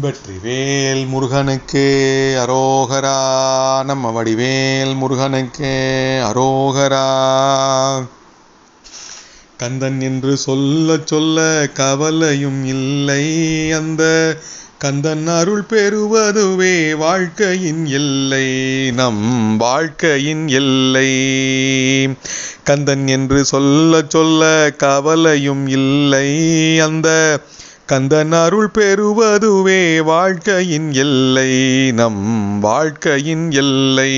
வெற்றிவேல் முருகனுக்கு அரோகரா. நம்ம வடிவேல் முருகனுக்கு அரோகரா. கந்தன் என்று சொல்ல சொல்ல கவலையும் இல்லை அந்த கந்தன் அருள் பெறுவதுவே வாழ்க்கையின் எல்லை. நம் வாழ்க்கையின் எல்லை. கந்தன் என்று சொல்ல சொல்ல கவலையும் இல்லை அந்த கந்தன் அருள் பெறுவதுவே வாழ்க்கையின் எல்லை நம் வாழ்க்கையின் எல்லை.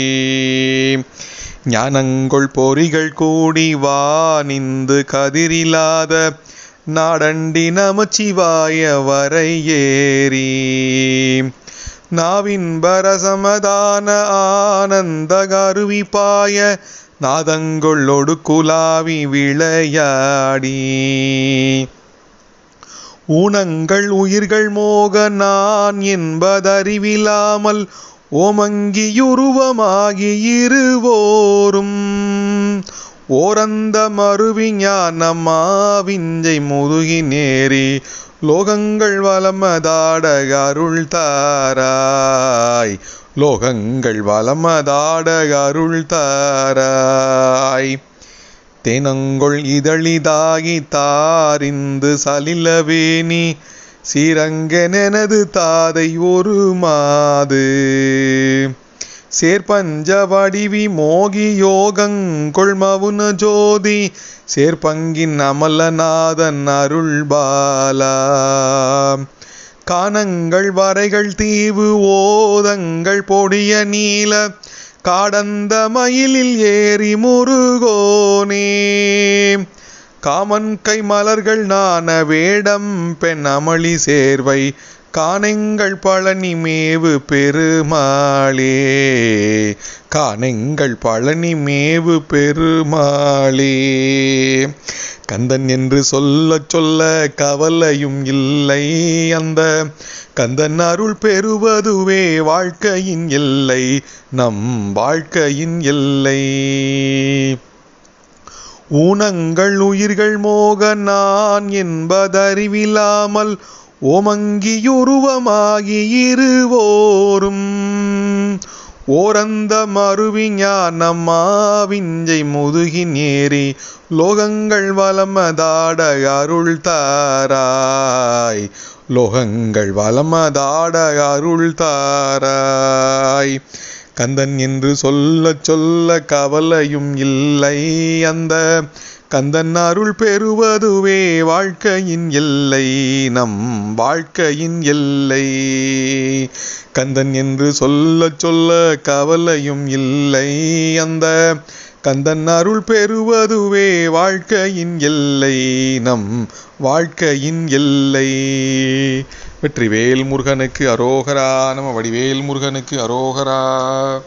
ஞானங்கொள் பொறிகள் கூடி வா வானிந்து கதிரில்லாத நாடண்டி நமச்சிவாய வரை ஏறி. நாவின் பரசமதான ஆனந்த கருவி பாய நாதங்கொள்ளொடு குலாவி விளையாடி. ஊனங்கள் உயிர்கள் மோக நான் என்பதறிவிலாமல் ஓமங்கியுருவமாகி இருவோரும். ஓரந்த மருவி ஞானமாவிஞ்சை முதுகி நேரி லோகங்கள் வலமதாட அருள் தாராய் லோகங்கள் வலமதாட அருள் தாராய் தேனங்கொள் இதழிதாகி தாரிந்து சலிலவேணி சீரங்கனது தாதை ஒரு மாது சேர்பஞ்ச வடிவி மோகி யோகங்கொள் மவுன ஜோதி சேர்பங்கின் அமலநாதன் அருள் பாலா கானங்கள் வரைகள் தீவு ஓதங்கள் பொடிய நீல காடந்த மயிலில் ஏறி முருகோனே. காமன் கை மலர்கள் நான வேடம் பெண் அமளி சேர்வை காணெங்கள் பழனி மேவு பெருமாளே காணெங்கள் பழனி மேவு பெருமாளே. கந்தன் என்று சொல்ல சொல்ல கவலையும் இல்லை அந்த கந்தன் அருள் பெறுவதுவே வாழ்க்கையின் எல்லை நம் வாழ்க்கையின் எல்லை. ஊனங்கள் உயிர்கள் மோக நான் என்பதறிவில்லாமல் ஓமங்கியுருவமாகி இருவோரும் ஓரந்த மறுவி ஞானமாவிஞ்சை முதுகின் ஏறி லோகங்கள் வலமதாட அருள் தாராய். லோகங்கள் வலமதாட அருள் தாராய். கந்தன் என்று சொல்ல சொல்ல கவலையும் இல்லை அந்த கந்தன் அருள் பெறுவதுவே வாழ்க்கையின் எல்லை நம் வாழ்க்கையின் எல்லை. கந்தன் என்று சொல்ல சொல்ல கவலையும் இல்லை அந்த கந்தன் அருள் பெறுவதுவே வாழ்க்கையின் எல்லை நம் வாழ்க்கையின் எல்லை. வெற்றிவேல் முருகனுக்கு அரோகரா நம்ம வடிவேல் முருகனுக்கு அரோகரா.